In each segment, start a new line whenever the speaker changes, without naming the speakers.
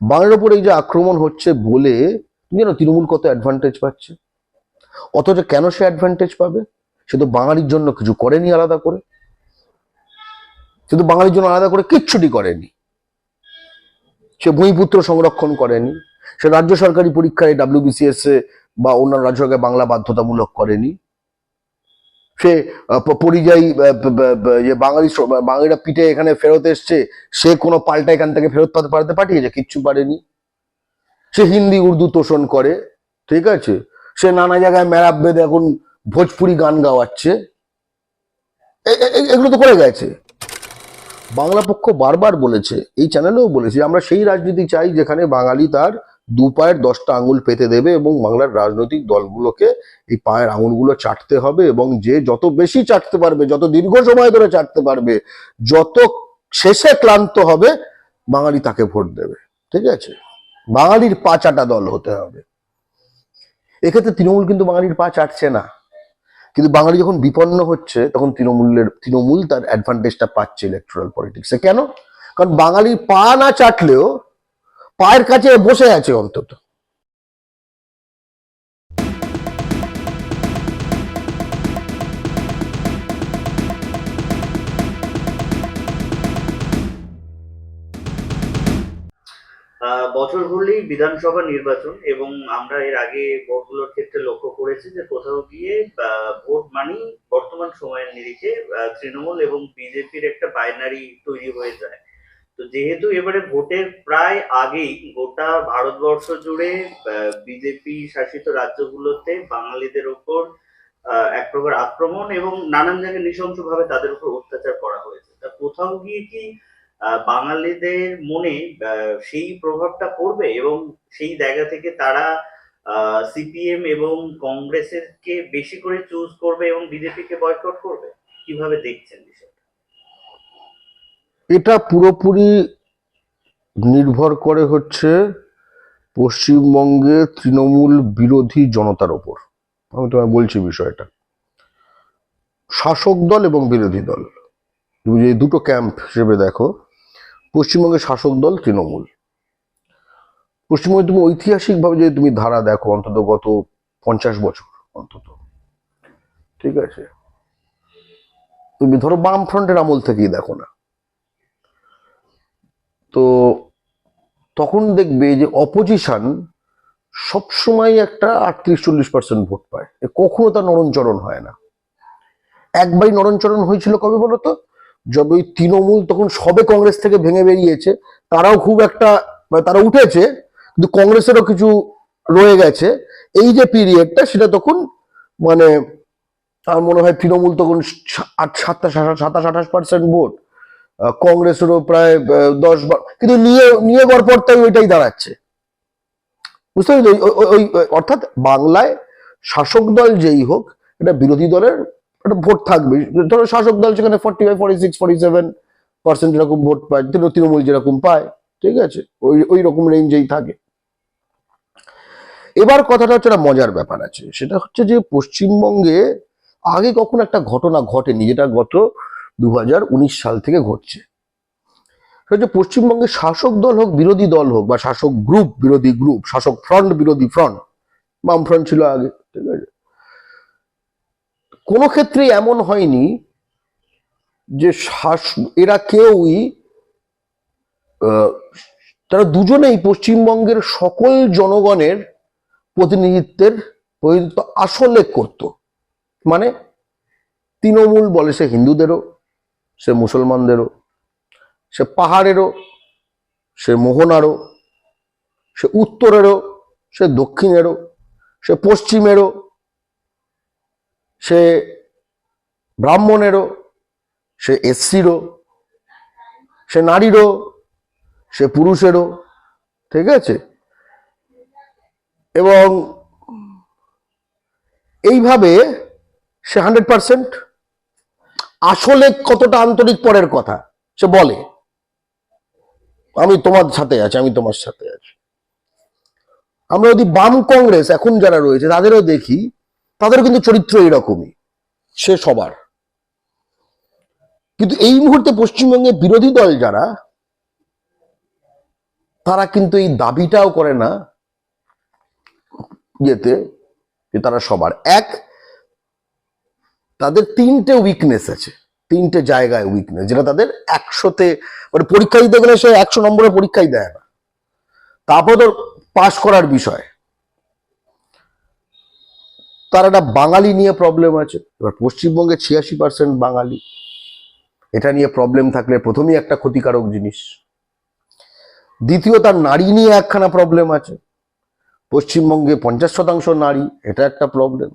বাংলার উপর এই যে আক্রমণ হচ্ছে বলে, তুমি জানো তৃণমূল কত অ্যাডভান্টেজ পাচ্ছে? অথচ কেন সে অ্যাডভান্টেজ পাবে? সে তো বাঙালির জন্য কিছু করেনি আলাদা করে। সে তো বাঙালির জন্য আলাদা করে কিচ্ছুটি করেনি। সে ভূমিপুত্র সংরক্ষণ করেনি। সে রাজ্য সরকারি পরীক্ষায় ডাব্লিউবিসিএস বা অন্যান্য রাজ্য সরকারে বাংলা বাধ্যতামূলক করেনি। সে পরিযায়ী যে বাঙালি বাঙালিরা পিঠে এখানে ফেরত এসছে, সে কোনো পাল্টা এখান থেকে ফেরত পাঠাতে পাঠিয়েছে? কিচ্ছু পারেনি। সে হিন্দি, উর্দু তোষণ করে, ঠিক আছে? সে নানা জায়গায় ম্যারাপ বেঁধে এখন ভোজপুরি গান গাওয়াচ্ছে। এগুলো তো করে গেছে। বাংলা পক্ষ বারবার বলেছে, এই চ্যানেলেও বলেছে আমরা সেই রাজনীতি চাই যেখানে বাঙালি তার দু পায়ের দশটা আঙুল পেতে দেবে এবং বাংলার রাজনৈতিক দলগুলোকে এই পায়ের আঙুলগুলো চাটতে হবে এবং যে যত বেশি চাটতে পারবে, যত দীর্ঘ সময় ধরে চাটতে পারবে, যত শেষে ক্লান্ত হবে, বাঙালি তাকে ভোট দেবে। ঠিক আছে? বাঙালির পা চাটা দল হতে হবে। এক্ষেত্রে তৃণমূল কিন্তু বাঙালির পা চাটছে না। কিন্তু বাঙালি যখন বিপন্ন হচ্ছে, তখন তৃণমূলের, তৃণমূল তার অ্যাডভান্টেজটা পাচ্ছে ইলেকট্রাল পলিটিক্সে কেন? কারণ বাঙালির পা না চাটলেও পায়ের কাছে বসে আছে অন্তত।
বছর ঘুরলেই বিধানসভা নির্বাচন এবং আমরা এর আগে ভোটগুলোর ক্ষেত্রে লক্ষ্য করেছি যে কোথাও গিয়ে ভোট মানি বর্তমান সময়ের নিরিখে তৃণমূল এবং বিজেপির একটা বাইনারি তৈরি হয়ে যায়। তো যেহেতু এবারে ভোটের প্রায় আগেই গোটা ভারতবর্ষ জুড়ে বিজেপি শাসিত রাজ্যগুলোতে বাঙালিদের ওপর এক প্রকার আক্রমণ এবং নানান জায়গায় নৃশংসভাবে তাদের উপর অত্যাচার করা হয়েছে। তা কোথাও গিয়ে কি বাঙালিদের মনে সেই প্রভাবটা পড়বে এবং সেই জায়গা থেকে তারা সিপিএম এবং কংগ্রেসের কে বেশি করে চুজ করবে এবং বিজেপিকে বয়কট করবে? কীভাবে দেখছেন বিষয়টা?
এটা পুরোপুরি নির্ভর করে হচ্ছে পশ্চিমবঙ্গে তৃণমূল বিরোধী জনতার ওপর। আমি তোমায় বলছি বিষয়টা। শাসক দল এবং বিরোধী দল। তুমি যে দুটো ক্যাম্প হিসেবে দেখো, পশ্চিমবঙ্গের শাসক দল, তৃণমূল। পশ্চিমবঙ্গে তুমি ঐতিহাসিকভাবে যদি তুমি ধারা দেখো, অন্তত গত পঞ্চাশ বছর অন্তত, ঠিক আছে? তুমি ধরো বাম ফ্রন্টের আমল থেকেই দেখো না। তো তখন দেখবে যে অপোজিশন সবসময় একটা আটত্রিশ চল্লিশ পার্সেন্ট ভোট পায় কখনো তার নরণচরণ হয় না। একবারই নরণচরণ হয়েছিল কবে বলো তো যবে ওই তৃণমূল তখন সবে কংগ্রেস থেকে ভেঙে বেরিয়েছে, তারাও খুব একটা মানে তারা উঠেছে, কিন্তু কংগ্রেসেরও কিছু রয়ে গেছে। এই যে পিরিয়ডটা সেটা তখন মানে আমার মনে হয় তৃণমূল তখন আট আঠাশ সাতাশ, আঠাশ পার্সেন্ট ভোট কংগ্রেসেরও প্রায় দশ বার, কিন্তু নিয়ে নিয়ে গড়পড়তাই ওইটাই দাঁড়াচ্ছে। বুঝতে পারছি ওই- অর্থাৎ বাংলায় শাসক দল যেই হোক, এটা বিরোধী দলের একটা ভোট থাকবে। ধরো শাসক দল সেখানে forty five forty six forty seven percent যেরকম ভোট পায় তৃণ- তৃণমূল যেরকম পায়, ঠিক আছে? ওই ওই রকম রেঞ্জেই থাকে। এবার কথাটা হচ্ছে একটা মজার ব্যাপার আছে। সেটা হচ্ছে যে পশ্চিমবঙ্গে আগে কখনো একটা ঘটনা ঘটেনি, যেটা গত দু হাজার উনিশ সাল থেকে ঘটছে। হচ্ছে পশ্চিমবঙ্গে শাসক দল হোক, বিরোধী দল হোক বা শাসক গ্রুপ, বিরোধী গ্রুপ, শাসক ফ্রন্ট, বিরোধী ফ্রন্ট বাম ফ্রন্ট ছিল আগে, ঠিক আছে? কোনো ক্ষেত্রেই এমন হয়নি যে শাস, এরা কেউই তারা দুজনেই পশ্চিমবঙ্গের সকল জনগণের প্রতিনিধিত্বের প্রতিনিধিত্ব আসলে করত। মানে তৃণমূল বলে সে হিন্দুদেরও সে মুসলমানদেরও, সে পাহাড়েরও, সে মোহনারও, সে উত্তরেরও, সে দক্ষিণেরও, সে পশ্চিমেরও, সে ব্রাহ্মণেরও, সে এসসিরও, সে নারীরও, সে পুরুষেরও, ঠিক আছে? এবং এইভাবে সে হান্ড্রেড পার্সেন্ট আসলে কতটা আন্তরিক পরের কথা? সে বলে, আমি তোমার সাথে আছি, আমি তোমার সাথে আছি। আমরা যদি বাম কংগ্রেস এখন যারা রয়েছে, তাদেরও দেখি তাদেরও কিন্তু চরিত্র এরকমই, সে সবার। কিন্তু এই মুহূর্তে পশ্চিমবঙ্গে বিরোধী দল যারা, তারা কিন্তু এই দাবিটাও করে না, ইয়েতে, যে তারা সবার। এক তাদের তিনটে উইকনেস আছে। তিনটে জায়গায় উইকনেস যেটা তাদের একশোতে মানে পরীক্ষা দিতে গেলে সে একশো নম্বরের পরীক্ষাই দেয় না। তারপর তোর পাশ করার বিষয়। তার একটা বাঙালি নিয়ে প্রবলেম আছে। এবার পশ্চিমবঙ্গে ছিয়াশি পার্সেন্ট বাঙালি। এটা নিয়ে প্রবলেম থাকলে প্রথমেই একটা ক্ষতিকারক জিনিস। দ্বিতীয়, তার নারী নিয়ে একখানা প্রবলেম আছে। পশ্চিমবঙ্গে পঞ্চাশ শতাংশ নারী, এটা একটা প্রবলেম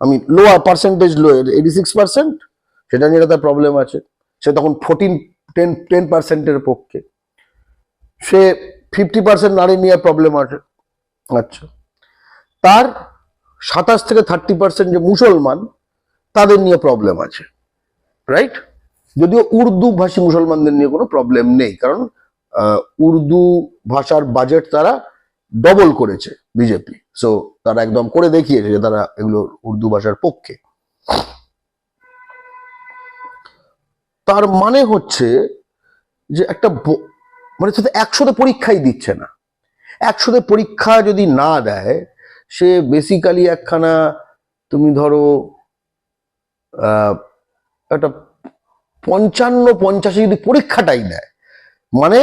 আমি lower percentage low eighty six percent সেটা নিয়ে তার প্রবলেম আছে। সে তখন ফোরটিন টেন টেন পার্সেন্টের পক্ষে। সে ফিফটি পার্সেন্ট নারী নিয়ে প্রবলেম আছে। আচ্ছা। তার সাতাশ থেকে থার্টি পার্সেন্ট যে মুসলমান, তাদের নিয়ে প্রবলেম আছে। রাইট যদিও উর্দু ভাষী মুসলমানদের নিয়ে কোনো প্রবলেম নেই, কারণ উর্দু ভাষার বাজেট তারা ডবল করেছে বিজেপি সো তারা একদম করে দেখিয়েছে যে তারা এগুলো উর্দু ভাষার পক্ষে। তার মানে হচ্ছে যে একটা মানে একশোতে পরীক্ষাই দিচ্ছে না। একশোতে পরীক্ষা যদি না দেয়, সে বেসিক্যালি একখানা তুমি ধরো একটা পঞ্চান্ন পঞ্চাশে যদি পরীক্ষাটাই দেয় মানে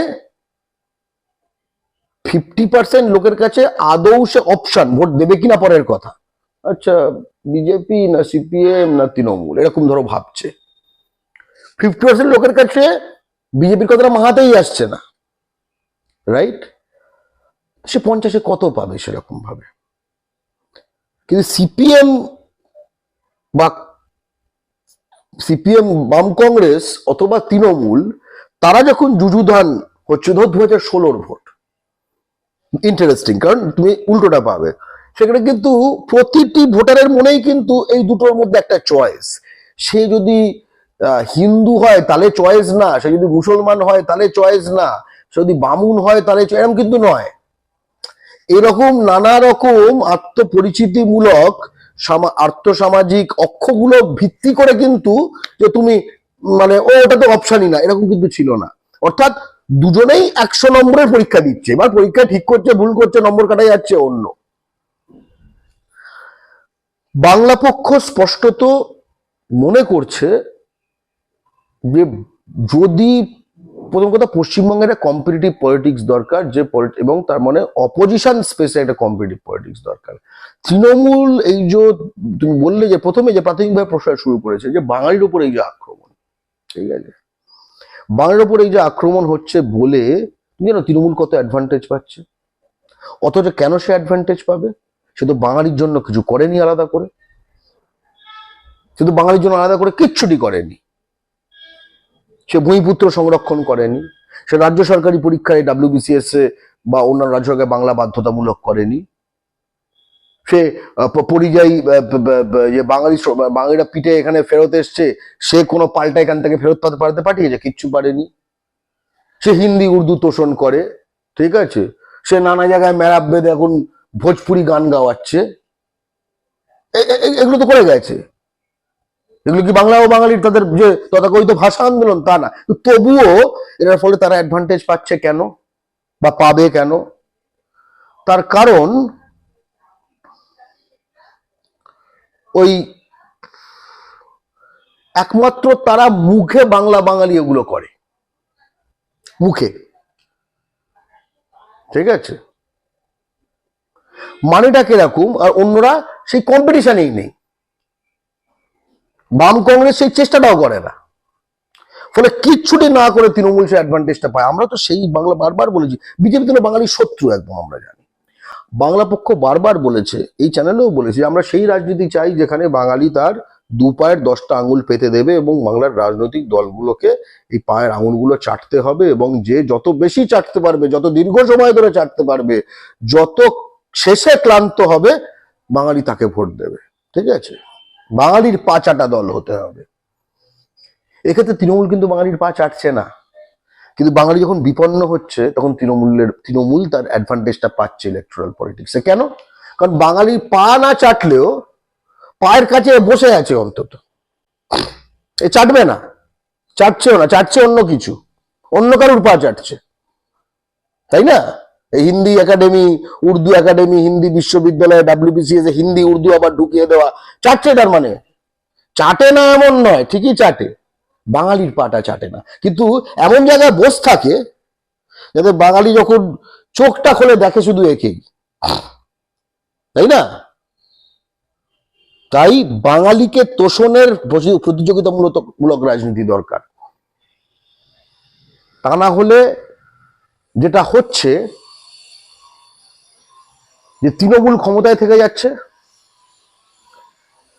ফিফটি পার্সেন্ট লোকের কাছে আদৌ সে অপশন ভোট দেবে কিনা পরের কথা। আচ্ছা বিজেপি না সিপিএম না তৃণমূল, এরকম ধরো ভাবছে। ফিফটি পার্সেন্ট লোকের কাছে বিজেপির কথাটা মাহাতেই আসছে না। রাইট সে পঞ্চাশে কত পাবে সেরকম ভাবে? কিন্তু সিপিএম বা সিপিএম বাম কংগ্রেস অথবা তৃণমূল, তারা যখন যুযুধান হচ্ছে, ধর দু হাজার ষোলোর ভোট ইন্টারেস্টিং কারণ তুমি উল্টোটা পাবে। সেখানে কিন্তু প্রতিটি ভোটারের মনেই কিন্তু এই দুটোর মধ্যে একটা চয়েস সে যদি হিন্দু হয় তাহলে চয়েস না, সে যদি মুসলমান হয় তাহলে চয়েস না, সে যদি বামুন হয় তাহলে এরকম কিন্তু নয়। এরকম নানা রকম আত্মপরিচিতিমূলক সামা- আর্থসামাজিক অক্ষগুলো ভিত্তি করে কিন্তু যে তুমি মানে ও ওটা তো অপশনই না, এরকম কিন্তু ছিল না। অর্থাৎ দুজনেই একশো নম্বরের পরীক্ষা দিচ্ছে। এবার পরীক্ষা ঠিক করছে, ভুল করছে, নম্বর কাটা যাচ্ছে অন্য। বাংলা পক্ষ স্পষ্টত মনে করছে যে যদি প্রথম কথা পশ্চিমবঙ্গের একটা কম্পিটিটিভ পলিটিক্স দরকার, যে এবং তার মানে অপোজিশন স্পেসে একটা কম্পিটিটিভ পলিটিক্স দরকার। তৃণমূল এই যে তুমি বললে যে প্রথমে যে প্রাথমিকভাবে প্রসার শুরু করেছে যে বাঙালির উপর এই যে আক্রমণ, ঠিক আছে? বাংলার উপর এই যে আক্রমণ হচ্ছে বলে তুমি জানো তৃণমূল কত অ্যাডভান্টেজ পাচ্ছে? অথচ কেন সে অ্যাডভান্টেজ পাবে? সে তো বাঙালির জন্য কিছু করেনি আলাদা করে। সে তো বাঙালির জন্য আলাদা করে কিচ্ছুটি করেনি। সে ভূমিপুত্র সংরক্ষণ করেনি। সে রাজ্য সরকারি পরীক্ষায় ডাব্লিউবিসিএস বা অন্যান্য রাজ্য সরকার বাংলা বাধ্যতামূলক করেনি। সে পরিযায়ী ইয়ে বাঙালি বাঙালিরা পিঠে এখানে ফেরত এসছে, সে কোনো পাল্টা এখান থেকে ফেরত পাঠাতে পাঠিয়েছে? কিচ্ছু পারেনি। সে হিন্দি, উর্দু তোষণ করে, ঠিক আছে? সে নানা জায়গায় ম্যারাপ বেঁধে এখন ভোজপুরি গান গাওয়াচ্ছে। এগুলো তো করে গেছে। এগুলো কি বাংলা ও বাঙালির তাদের যে তথাকথিত ভাষা আন্দোলন? তা না। তবুও এটার ফলে তারা অ্যাডভান্টেজ পাচ্ছে কেন? বা পাবে কেন? তার কারণ ওই একমাত্র তারা মুখে বাংলা বাঙালি এগুলো করে। মুখে। ঠিক আছে? মানেটা কীরকম? আর অন্যরা সেই কম্পিটিশনেই নেই। বাম কংগ্রেস সেই চেষ্টাটাও করে না। ফলে কিচ্ছুটি না করে তৃণমূল সে অ্যাডভান্টেজটা পায়। আমরা তো সেই বাংলা বারবার বলেছি, বিজেপি তো বাঙালির শত্রু একদম আমরা জানি। বাংলা পক্ষ বারবার বলেছে, এই চ্যানেলেও বলেছে আমরা সেই রাজনীতি চাই যেখানে বাঙালি তার দু পায়ের দশটা আঙুল পেতে দেবে এবং বাংলার রাজনৈতিক দলগুলোকে এই পায়ের আঙুলগুলো চাটতে হবে এবং যে যত বেশি চাটতে পারবে, যত দীর্ঘ সময় ধরে চাটতে পারবে, যত শেষে ক্লান্ত হবে, বাঙালি তাকে ভোট দেবে। ঠিক আছে? বাঙালির পা চাটা দল হতে হবে। এক্ষেত্রে তৃণমূল কিন্তু বাঙালির পা চাটছে না। কিন্তু বাঙালি যখন বিপন্ন হচ্ছে, তখন তৃণমূলের, তৃণমূল তার অ্যাডভান্টেজটা পাচ্ছে ইলেকট্রাল পলিটিক্সে কেন? কারণ বাঙালির পা না চাটলেও পায়ের কাছে বসে আছে অন্তত। এ চাটবে না। চাটছেও না, চাটছে অন্য কিছু। অন্য কারুর পা চাটছে। তাই না? এই হিন্দি একাডেমি উর্দু একাডেমি হিন্দি বিশ্ববিদ্যালয় ডাব্লিউবিসিএস হিন্দি, উর্দু আবার ঢুকিয়ে দেওয়া। চাটছে তার মানে? চাটে না এমন নয়, ঠিকই চাটে। বাঙালির পাটা চাটে না। কিন্তু এমন জায়গায় বস থাকে যাতে বাঙালি যখন চোখটা খুলে দেখে শুধু একেই। তাই না? তাই বাঙালিকে তোষণের প্রতি- প্রতিযোগিতামূলক মূলক রাজনীতি দরকার। তা না হলে যেটা হচ্ছে যে তৃণমূল ক্ষমতায় থেকে যাচ্ছে।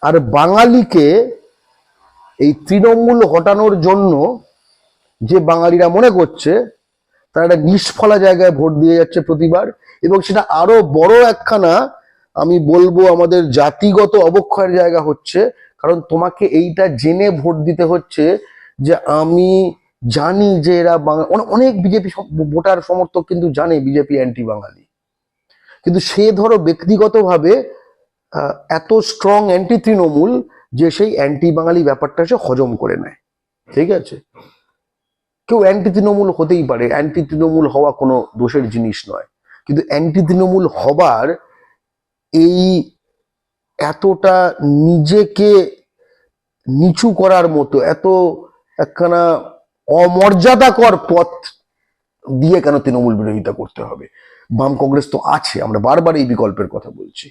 আর বাঙালিকে এই তৃণমূল হটানোর জন্য যে বাঙালিরা মনে করছে, তারা একটা নিষ্ফলা জায়গায় ভোট দিয়ে যাচ্ছে প্রতিবার এবং সেটা আরও বড় একখানা আমি বলব আমাদের জাতিগত অবক্ষয়ের জায়গা হচ্ছে। কারণ তোমাকে এইটা জেনে ভোট দিতে হচ্ছে যে আমি জানি যে এরা বাঙা- অনে- অনেক বিজেপি ভোটার সমর্থক কিন্তু জানে বিজেপি অ্যান্টি বাঙালি কিন্তু সে ধরো ব্যক্তিগতভাবে এত স্ট্রং অ্যান্টি তৃণমূল যে সেই অ্যান্টি বাঙালি ব্যাপারটা সে হজম করে নেয়। ঠিক আছে? কেউ অ্যান্টি তৃণমূল হতেই পারে। অ্যান্টি তৃণমূল হওয়া কোনো দোষের জিনিস নয়। কিন্তু অ্যান্টি তৃণমূল হবার এই এতটা নিজেকে নিচু করার মতো, এত একখানা অমর্যাদাকর পথ দিয়ে কেন তৃণমূল বিরোধিতা করতে হবে? বাম কংগ্রেস তো আছে, আমরা বারবার এই বিকল্পের কথা বলছি।